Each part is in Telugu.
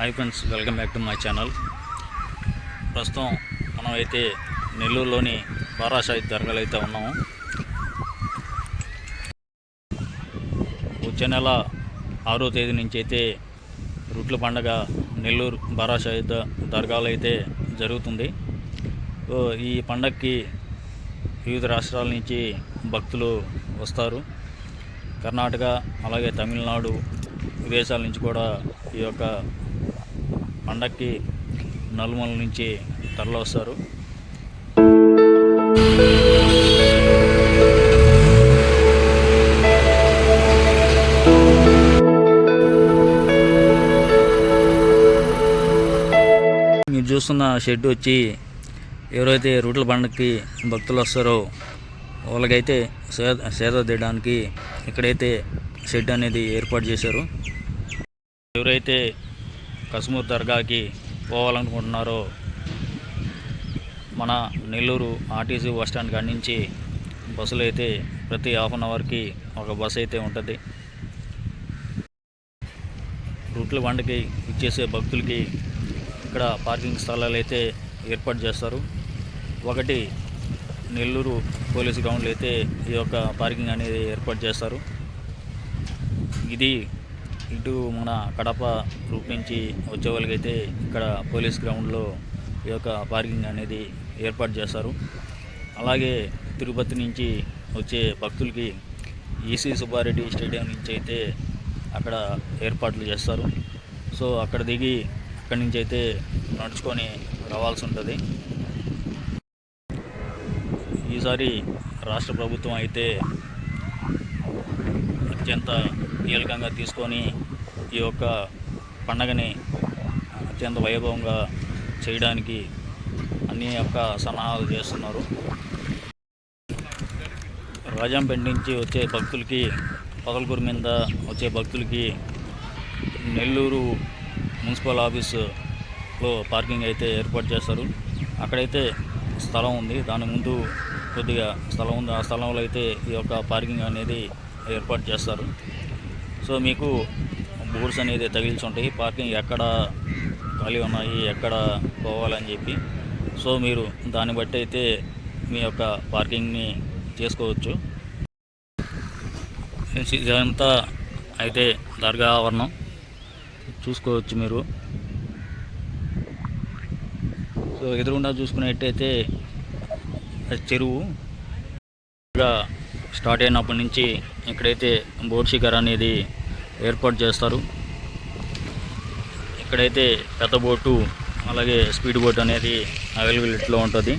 Hi friends welcome back to my channel ప్రస్తుతం మనం అయితే నెల్లూరులోని బారాషాయి దర్గాలో అయితే ఉన్నాము. వచ్చే నెల ఆరో తేదీ నుంచి అయితే రుట్ల పండగ నెల్లూరు బారాషాయి ద- దర్గాలో అయితే జరుగుతుంది ఈ పండగకి వివిధ రాష్ట్రాల నుంచి భక్తులు వస్తారు. కర్ణాటక అలాగే తమిళనాడు విదేశాల నుంచి కూడా ఈ యొక్క పండక్కి నలుమూల నుంచి తరలొస్తారు మీరు చూస్తున్న షెడ్ వచ్చి ఎవరైతే రూట్ల పండగకి భక్తులు వస్తారో వాళ్ళకైతే సేద సేద తీయడానికి ఇక్కడైతే షెడ్ అనేది ఏర్పాటు చేశారు. ఎవరైతే కసుమూర్ దర్గాకి పోవాలనుకుంటున్నారో మన నెల్లూరు ఆర్టీసీ బస్ స్టాండ్ కాడి నుంచి బస్సులు అయితే ప్రతి హాఫ్ అన్ అవర్కి ఒక బస్ అయితే ఉంటుంది. రూట్ల బండకి ఇచ్చేసే భక్తులకి ఇక్కడ పార్కింగ్ స్థలాలు అయితే ఏర్పాటు చేస్తారు. ఒకటి నెల్లూరు పోలీస్ గ్రౌండ్లో అయితే ఈ యొక్క పార్కింగ్ అనేది ఏర్పాటు చేస్తారు. ఇది ఇటు మన కడప రూట్ నుంచి వచ్చే వాళ్ళకైతే ఇక్కడ పోలీస్ గ్రౌండ్లో ఈ యొక్క పార్కింగ్ అనేది ఏర్పాటు చేస్తారు అలాగే తిరుపతి నుంచి వచ్చే భక్తులకి ఈసీ సుబ్బారెడ్డి స్టేడియం నుంచి అయితే అక్కడ ఏర్పాట్లు చేస్తారు. సో అక్కడ దిగి అక్కడి నుంచి అయితే నడుచుకొని రావాల్సి ఉంటుంది. ఈసారి రాష్ట్ర ప్రభుత్వం అయితే అత్యంత కీలకంగా తీసుకొని ఈ యొక్క పండగని అత్యంత వైభవంగా చేయడానికి అన్ని యొక్క సన్నాహాలు చేస్తున్నారు. రాజంపేట నుంచి వచ్చే భక్తులకి పగలకూరు మీద వచ్చే భక్తులకి నెల్లూరు మున్సిపల్ ఆఫీసులో పార్కింగ్ అయితే ఏర్పాటు చేస్తారు. అక్కడైతే స్థలం ఉంది. దాని ముందు కొద్దిగా స్థలం ఉంది. ఆ స్థలంలో అయితే ఈ యొక్క పార్కింగ్ అనేది ఏర్పాటు చేస్తారు. సో మీకు బోర్డ్స్ అనేది తగిలిచి ఉంటాయి. పార్కింగ్ ఎక్కడ ఖాళీ ఉన్నాయి ఎక్కడ పోవాలని చెప్పి. సో మీరు దాన్ని బట్టి అయితే మీ యొక్క పార్కింగ్ని చేసుకోవచ్చు. ఇదంతా అయితే దర్గా ఆవరణం. చూసుకోవచ్చు మీరు. సో ఎదురుగుండా చూసుకునేట్టయితే చెరువు. స్టార్ట్ అయినప్పటి నుంచి ఇక్కడైతే బోర్డ్ శిఖర్ అనేది ఏర్పాటు చేస్తారు. ఇక్కడైతే పెద్ద బోటు అలాగే స్పీడ్ బోట్ అనేది అవైలబిలిటీలో ఉంటుంది.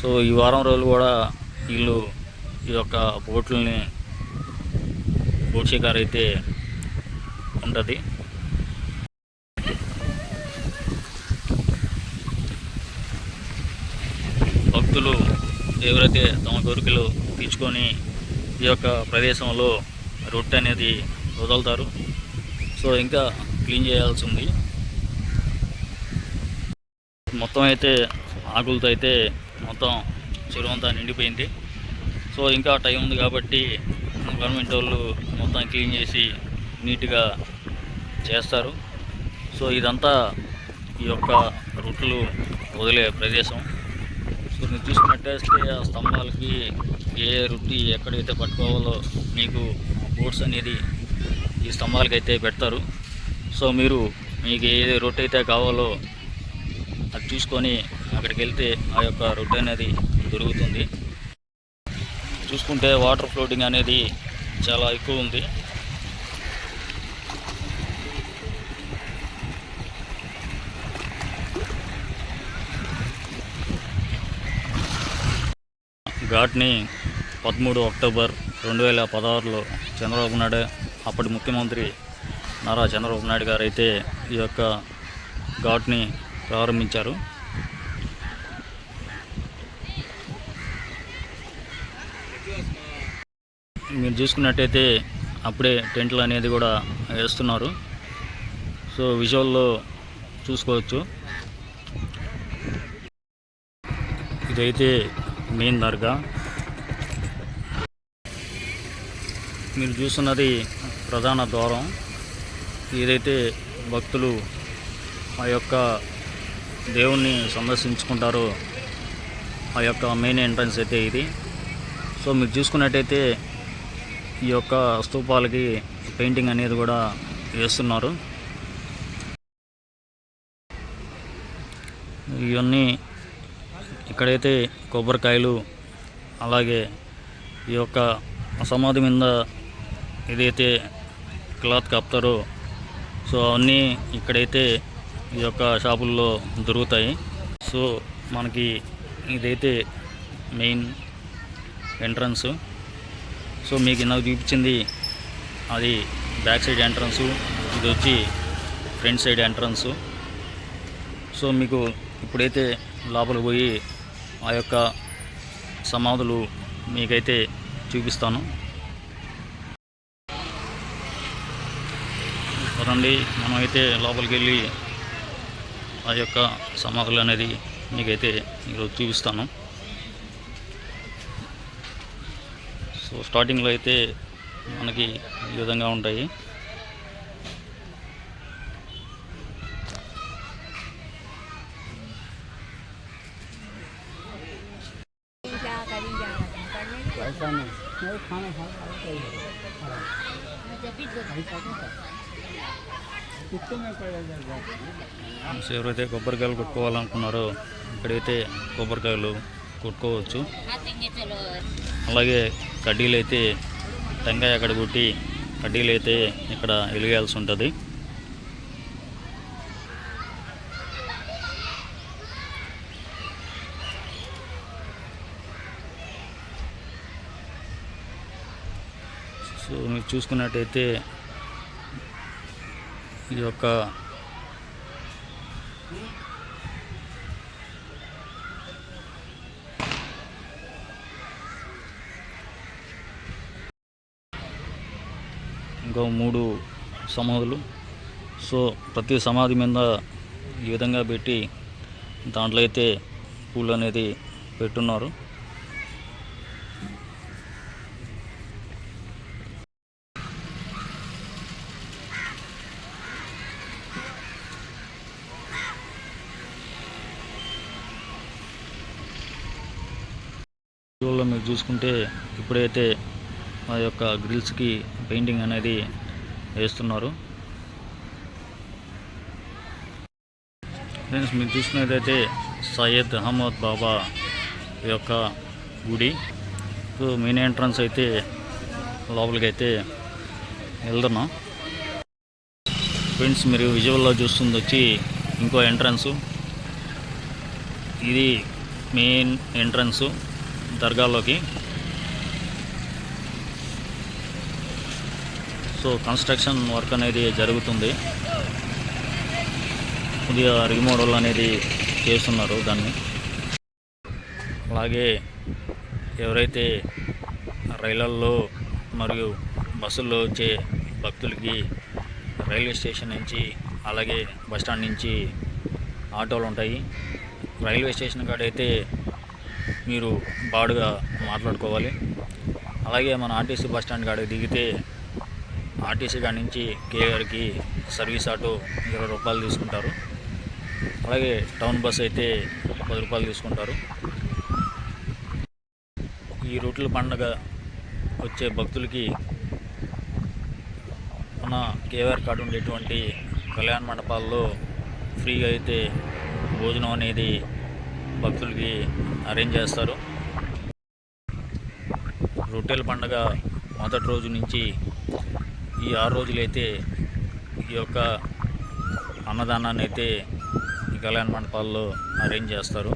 సో ఈ వారం రోజులు కూడా వీళ్ళు ఈ యొక్క బోట్లని బోట్ షికార్ అయితే ఉంటుంది. భక్తులు ఎవరైతే తమ కోరికలు తీర్చుకొని ఈ యొక్క ప్రదేశంలో రొట్టె అనేది వదులుతారు. సో ఇంకా క్లీన్ చేయాల్సి ఉంది మొత్తం అయితే ఆకులతో అయితే మొత్తం చెరువు అంతా నిండిపోయింది. సో ఇంకా టైం ఉంది కాబట్టి గవర్నమెంట్ వాళ్ళు మొత్తం క్లీన్ చేసి నీట్గా చేస్తారు. సో ఇదంతా ఈ యొక్క రొట్టెలు వదిలే ప్రదేశం. సో మీరు చూసుకున్నట్టయితే ఆ స్తంభాలకి ఏ రొట్టి ఎక్కడైతే పట్టుకోవాలో మీకు బోట్స్ అనేది ఈ స్తంభాలకి అయితే పెడతారు. సో మీరు మీకు ఏ రొట్టె అయితే కావాలో అది చూసుకొని అక్కడికి వెళ్తే ఆ యొక్క రొట్టె అనేది దొరుకుతుంది. చూసుకుంటే వాటర్ ఫ్లోటింగ్ అనేది చాలా ఎక్కువ ఉంది. ఘాట్ని పదమూడు అక్టోబర్ రెండు వేల పదహారులో చంద్రబాబు నాయుడు అప్పటి ముఖ్యమంత్రి నారా చంద్రబాబు నాయుడు గారు అయితే ఈ యొక్క ఘాట్ని ప్రారంభించారు. మీరు చూసుకున్నట్టయితే అప్పుడే టెంట్లు అనేది కూడా వేస్తున్నారు. సో విజువల్లో చూసుకోవచ్చు. ఇదైతే మెయిన్ దర్గా. మీరు చూస్తున్నది ప్రధాన ద్వారం. ఏదైతే భక్తులు ఆ యొక్క దేవుణ్ణి సందర్శించుకుంటారో ఆ యొక్క మెయిన్ ఎంట్రన్స్ అయితే ఇది. సో మీరు చూసుకున్నట్టయితే ఈ యొక్క స్తూపాలకి పెయింటింగ్ అనేది కూడా వేస్తున్నారు. ఇవన్నీ ఇక్కడైతే కొబ్బరికాయలు అలాగే ఈ యొక్క సమాధి మీద ఏదైతే క్లాత్ కప్తారో సో అవన్నీ ఇక్కడైతే ఈ యొక్క షాపుల్లో దొరుకుతాయి. సో మనకి ఇదైతే మెయిన్ ఎంట్రన్స్. సో మీకు ఇందాక చూపించింది అది బ్యాక్ సైడ్ ఎంట్రన్స్ ఇది వచ్చి ఫ్రంట్ సైడ్ ఎంట్రన్స్. సో మీకు ఇప్పుడైతే లోపల పోయి ఆ యొక్క సమాధులు మీకైతే చూపిస్తాను. చూడండి మనమైతే లోపలికి వెళ్ళి ఆ యొక్క సమాకులు అనేది మీకైతే ఈరోజు చూపిస్తాను. సో స్టార్టింగ్లో అయితే మనకి ఈ విధంగా ఉంటాయి. ఎవరైతే కొబ్బరికాయలు కొట్టుకోవాలనుకున్నారో ఇక్కడైతే కొబ్బరికాయలు కొట్టుకోవచ్చు. అలాగే కడ్డీలు అయితే టెంకాయ అక్కడ కొట్టి కడ్డీలు అయితే ఇక్కడ వెలిగేయాల్సి ఉంటుంది. సో మీరు చూసుకున్నట్టయితే ఈ యొక్క ఇంకో మూడు సమాధులు. సో ప్రతి సమాధి మీద ఈ విధంగా పెట్టి దాంట్లో అయితే పూలు అనేది పెట్టున్నారు. వీడియోలో మీరు చూసుకుంటే ఇప్పుడైతే మా యొక్క గ్రిల్స్కి పెయింటింగ్ అనేది వేస్తున్నారు. ఫ్రెండ్స్ మీరు చూసుకున్నట్లయితే సయ్యద్ అహ్మద్ బాబా యొక్క గుడి. మెయిన్ ఎంట్రన్స్ అయితే లోపలికి అయితే వెళ్తున్నాం. ఫ్రెండ్స్ మీరు విజువల్లో చూస్తుంది వచ్చి ఇంకో ఎంట్రన్స్. ఇది మెయిన్ ఎంట్రన్స్. దర్గాలోకి సో కన్స్ట్రక్షన్ వర్క్ అనేది జరుగుతుంది. కొద్దిగా రిమోడల్ అనేది చేస్తున్నారు దాన్ని. అలాగే ఎవరైతే రైళ్ళల్లో మరియు బస్సుల్లో వచ్చే భక్తులకి రైల్వే స్టేషన్ నుంచి అలాగే బస్ స్టాండ్ నుంచి ఆటోలు ఉంటాయి. రైల్వే స్టేషన్ కాడైతే మీరు బాడుగా మాట్లాడుకోవాలి. అలాగే మన ఆర్టీసీ బస్ స్టాండ్ కాడ దిగితే ఆర్టీసీ కాడ నుంచి కేఆర్కి సర్వీస్ ఆటో ఇరవై రూపాయలు తీసుకుంటారు. అలాగే టౌన్ బస్ అయితే పది రూపాయలు తీసుకుంటారు. ఈ రూట్ల పండగ వచ్చే భక్తులకి మన కేఆర్ కార్డు ఉండేటువంటి కళ్యాణ మండపాల్లో ఫ్రీగా అయితే భోజనం అనేది భక్తులకి అరేంజ్ చేస్తారు. రొట్టెల పండగ మొదటి రోజు నుంచి ఈ ఆరు రోజులైతే ఈ యొక్క అన్నదానాన్ని అయితే ఈ కళ్యాణ మండపాల్లో అరేంజ్ చేస్తారు.